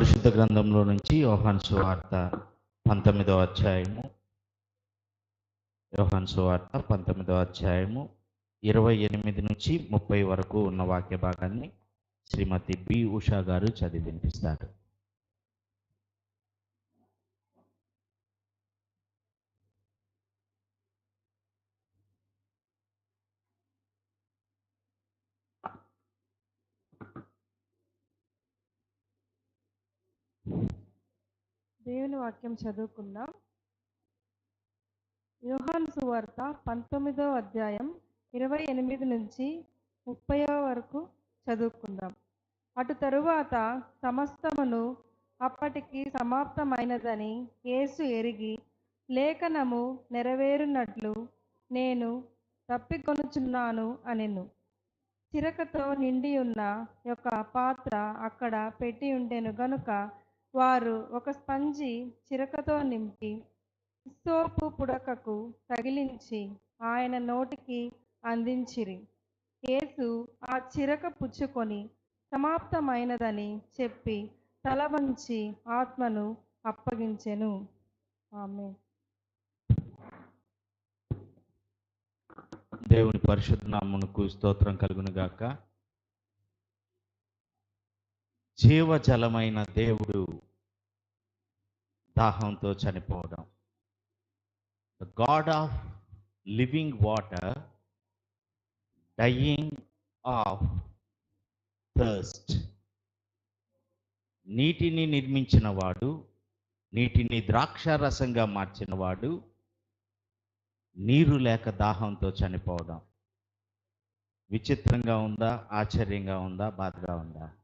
పరిశుద్ధ గ్రంథంలో నుంచి యోహాన్ సువార్త పంతొమ్మిదో అధ్యాయము. యోహాన్ సువార్త పంతొమ్మిదో అధ్యాయము ఇరవై ఎనిమిది నుంచి ముప్పై వరకు ఉన్న వాక్య భాగాన్ని శ్రీమతి బి ఉషా గారు చదివి వినిపిస్తారు. దేవుని వాక్యం చదువుకుందాం. యోహాన్ సువార్త పంతొమ్మిదవ అధ్యాయం ఇరవై ఎనిమిది నుంచి ముప్పై వరకు చదువుకుందాం. అటు తరువాత సమస్తమును అప్పటికి సమాప్తమైనదని యేసు ఎరిగి లేఖనము నెరవేరునట్లు నేను తప్పికొనుచున్నాను అనెను. చిరకతో నిండి ఉన్న యొక్క పాత్ర అక్కడ పెట్టి ఉండెను గనుక వారు ఒక స్పంజి చిరకతో నింపి సోపు పుడకకు తగిలించి ఆయన నోటికి అందించిరి. యేసు ఆ చిరక పుచ్చుకొని సమాప్తమైనదని చెప్పి తల వంచి ఆత్మను అప్పగించెను. ఆమె దేవుని పరిశుద్ధ నామమునకు స్తోత్రం కలుగునుగాక. గాక జీవజలమైన దేవుడు దాహంతో చనిపోవడం. The God of living water dying of thirst నీటిని నిర్మించిన వాడు నీటిని ద్రాక్షారసంగా మార్చిన వాడు నీరు లేక దాహంతో చనిపోవడం. విచిత్రంగా ఉందా? ఆశ్చర్యంగా ఉందా? బాధగా ఉందా?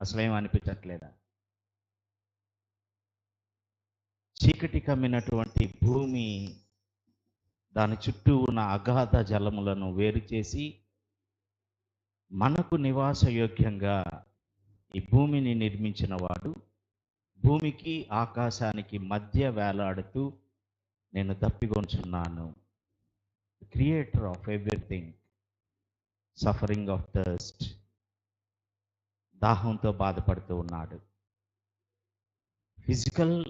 అసలేం అనిపించట్లేదా? చీకటి కమ్మినటువంటి భూమి దాని చుట్టూ ఉన్న అగాధ జలములను వేరు చేసి మనకు నివాసయోగ్యంగా ఈ భూమిని నిర్మించిన వాడు భూమికి ఆకాశానికి మధ్య వేలాడుతూ నేను తప్పిగొంచున్నాను. Creator of everything suffering of thirst. దాహంతో బాధపడుతూ ఉన్నాడు. ఫిజికల్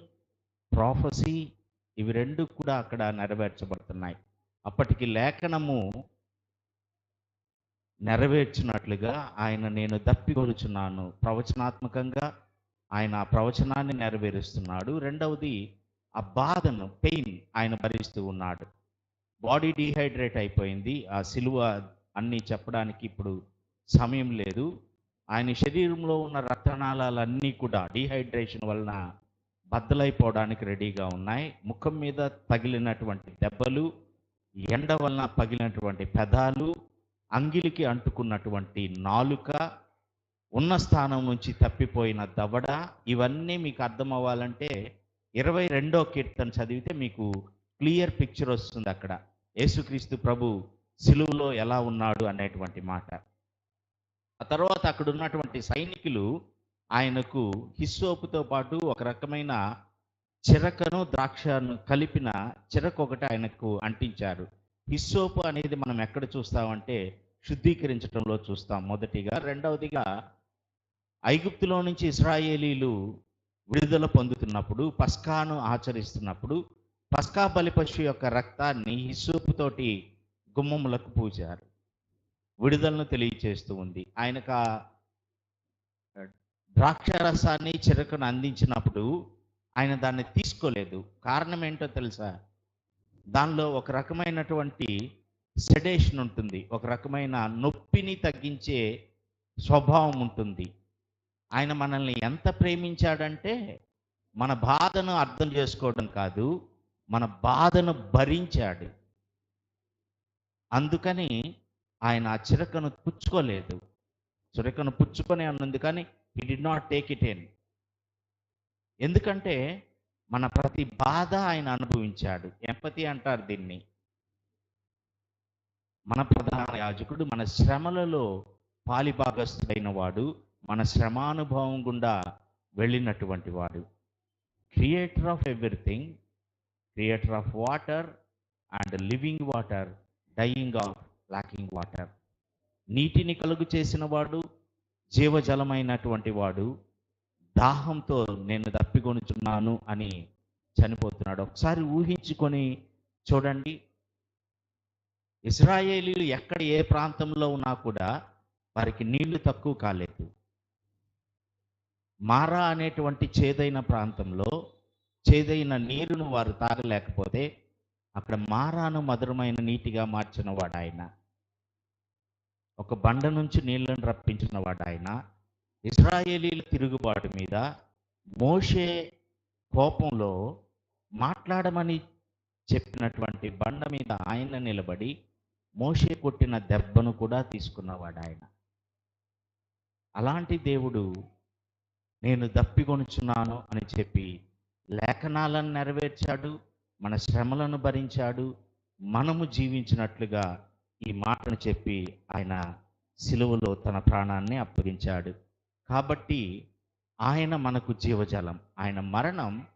ప్రాఫసీ ఇవి రెండు కూడా అక్కడ నెరవేర్చబడుతున్నాయి. అప్పటికి లేఖనము నెరవేర్చినట్లుగా ఆయన నేను దప్పికొలుచున్నాను ప్రవచనాత్మకంగా ఆయన ఆ ప్రవచనాన్ని నెరవేరుస్తున్నాడు. రెండవది ఆ బాధను పెయిన్ ఆయన భరిస్తూ ఉన్నాడు. బాడీ డీహైడ్రేట్ అయిపోయింది. ఆ సిలువ అన్నీ చెప్పడానికి ఇప్పుడు సమయం లేదు. ఆయన శరీరంలో ఉన్న రక్తనాళాలన్నీ కూడా డీహైడ్రేషన్ వలన బద్దలైపోవడానికి రెడీగా ఉన్నాయి. ముఖం మీద తగిలినటువంటి దెబ్బలు ఎండ వలన పగిలినటువంటి పెదాలు అంగిలికి అంటుకున్నటువంటి నాలుక ఉన్న స్థానం నుంచి తప్పిపోయిన దవడ ఇవన్నీ మీకు అర్థం అవ్వాలంటే ఇరవై రెండో కీర్తన చదివితే మీకు క్లియర్ పిక్చర్ వస్తుంది అక్కడ. యేసుక్రీస్తు ప్రభు సిలువులో ఎలా ఉన్నాడు అనేటువంటి మాట. ఆ తర్వాత అక్కడ ఉన్నటువంటి సైనికులు ఆయనకు హిస్సోపుతో పాటు ఒక రకమైన చిరకను ద్రాక్షను కలిపిన చిరక ఒకటి ఆయనకు అంటించారు. హిస్సోపు అనేది మనం ఎక్కడ చూస్తామంటే శుద్ధీకరించడంలో చూస్తాం మొదటిగా. రెండవదిగా ఐగుప్తులో నుంచి ఇస్రాయేలీలు విడుదల పొందుతున్నప్పుడు పస్కాను ఆచరిస్తున్నప్పుడు పస్కా బలి పశువు యొక్క రక్తాన్ని హిస్సోపుతోటి గుమ్మములకు పూజారు. విడుదలను తెలియచేస్తూ ఉంది. ఆయనకు ఆ ద్రాక్షరసాన్ని చిరకను అందించినప్పుడు ఆయన దాన్ని తీసుకోలేదు. కారణం ఏంటో తెలుసా? దానిలో ఒక రకమైనటువంటి సెడేషన్ ఉంటుంది. ఒక రకమైన నొప్పిని తగ్గించే స్వభావం ఉంటుంది. ఆయన మనల్ని ఎంత ప్రేమించాడంటే మన బాధను అర్థం చేసుకోవడం కాదు మన బాధను భరించాడు. అందుకని ఆయన ఆ చిరకను పుచ్చుకోలేదు. చిరకను పుచ్చుకొని అన్నది కానీ he did not take it in ఎందుకంటే మన ప్రతి బాధ ఆయన అనుభవించాడు. ఎంపతి అంటారు దీన్ని. మన ప్రధాన యాజకుడు మన శ్రమలలో పాలిభాగస్థుడైన వాడు మన శ్రమానుభవం గుండా వెళ్ళినటువంటి వాడు. Creator of everything creator of water and living water dying of lacking water నీటిని కలుగు చేసిన వాడు జీవజలమైనటువంటి వాడు దాహంతో నేను తప్పికొనుచున్నాను అని చనిపోతున్నాడు. ఒకసారి ఊహించుకొని చూడండి. ఇస్రాయేలీలు ఎక్కడ ఏ ప్రాంతంలో ఉన్నా కూడా వారికి నీళ్ళు తక్కువ కాలేదు. మారా అనేటువంటి చేదైన ప్రాంతంలో చేదైన నీరును వారు తాగలేకపోతే అక్కడ మారాను మధురమైన నీటిగా మార్చిన ఆయన. ఒక బండ నుంచి నీళ్ళను రప్పించిన ఆయన. ఇస్రాయేలీల తిరుగుబాటు మీద మోషే కోపంలో మాట్లాడమని చెప్పినటువంటి బండ మీద ఆయన నిలబడి మోషే కొట్టిన దెబ్బను కూడా తీసుకున్నవాడు ఆయన. అలాంటి దేవుడు నేను దప్పిగొనుచున్నాను అని చెప్పి లేఖనాలను నెరవేర్చాడు మన శ్రమలను భరించాడు మనము జీవించినట్లుగా ఈ మాటను చెప్పి ఆయన సిలువలో తన ప్రాణాన్ని అప్పగించాడు. కాబట్టి ఆయన మనకు జీవజలం ఆయన మరణం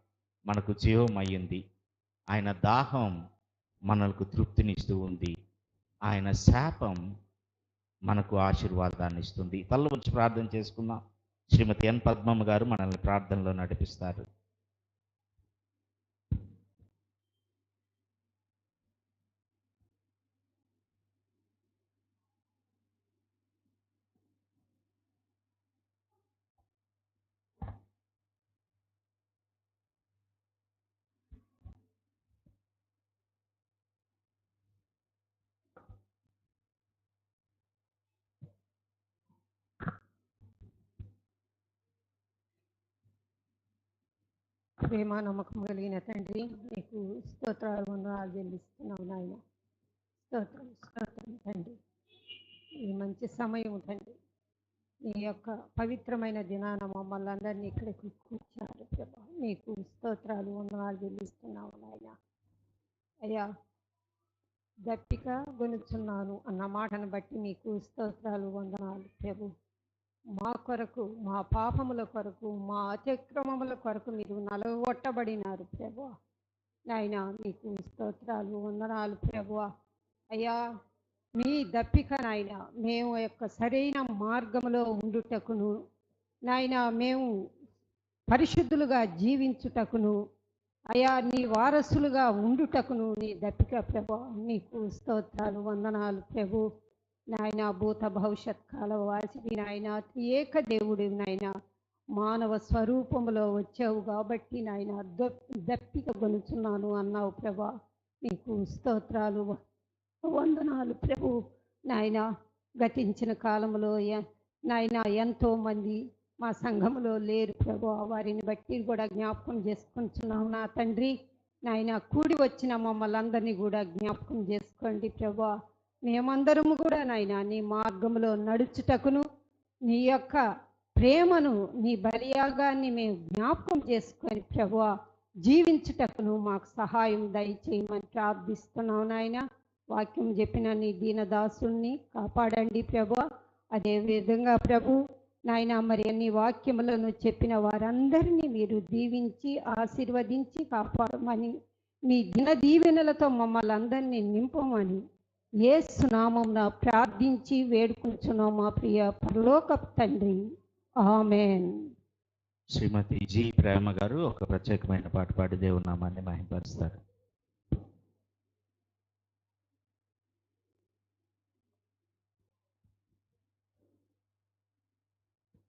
మనకు జీవం అయ్యింది ఆయన దాహం మనకు తృప్తినిస్తూ ఉంది. ఆయన శాపం మనకు ఆశీర్వాదాన్ని ఇస్తుంది. తల్ల వచ్చి ప్రార్థన చేసుకుందాం. శ్రీమతి ఎన్ పద్మమ్మ గారు మనల్ని ప్రార్థనలో నడిపిస్తారు. ప్రేమ నమ్మకం కలిగిన తండ్రి నీకు స్తోత్రాలు వందనాలు చెల్లిస్తున్నావు నాయన. స్తోత్రం స్తోత్రం తండ్రి. ఈ మంచి సమయం తండ్రి. నీ యొక్క పవిత్రమైన దినాన మమ్మల్ని అందరినీ ఇక్కడికి కూర్చారు ప్రభా. నీకు స్తోత్రాలు వందనాలు చెల్లిస్తున్నావు నాయన. అయ్యా దప్పిక గొనుచున్నాను అన్న మాటను బట్టి నీకు స్తోత్రాలు వందనాలు ప్రభు. మా కొరకు మా పాపముల కొరకు మా అతిక్రమముల కొరకు మీరు నలగొట్టబడినారు ప్రభు నాయన మీకు స్తోత్రాలు వందనాలు ప్రభు అయ్యా మీ దప్పిక నాయన మేము యొక్క సరైన మార్గములో ఉండుటకును. నాయన మేము పరిశుద్ధులుగా జీవించుటకును. అయా నీ వారసులుగా ఉండుటకును నీ దప్పిక ప్రభు నీకు స్తోత్రాలు వందనాలు ప్రభు. నాయన భూత భవిష్యత్ కాల వాసివి నాయన ఏక దేవుడి నాయన మానవ స్వరూపంలో వచ్చావు కాబట్టి నాయన దప్పిక గొలుచున్నాను అన్నావు ప్రభా. నీకు స్తోత్రాలు వందనాలు ప్రభు. నాయన గతించిన కాలంలో నాయన ఎంతో మంది మా సంఘములో లేరు ప్రభు. వారిని బట్టి కూడా జ్ఞాపకం చేసుకుంటున్నాం నా తండ్రి. నాయన కూడి వచ్చిన మమ్మల్ని అందరినీ కూడా జ్ఞాపకం చేసుకోండి ప్రభా. మేమందరము కూడా నాయన నీ మార్గంలో నడుచుటకును నీ యొక్క ప్రేమను నీ బలియాగాన్ని మేము జ్ఞాపకం చేసుకొని ప్రభు జీవించుటకును మాకు సహాయం దయచేయమని ప్రార్థిస్తున్నావు నాయన. వాక్యం చెప్పిన నీ దీనదాసుని కాపాడండి ప్రభు అదే విధంగా ప్రభు నాయన మరి అన్ని వాక్యములను చెప్పిన వారందరినీ మీరు దీవించి ఆశీర్వదించి కాపాడమని మీ దిన దీవెనలతో మమ్మల్ని అందరినీ నింపమని యేసు నామమున ప్రార్థించి వేడుకుంటున్నాం మా ప్రియ పరలోక తండ్రి. ఆమెన్. శ్రీమతి జి. ప్రేమ గారు ఒక ప్రత్యేకమైన పాట పాడి దేవునామాన్ని మహింపరుస్తారు.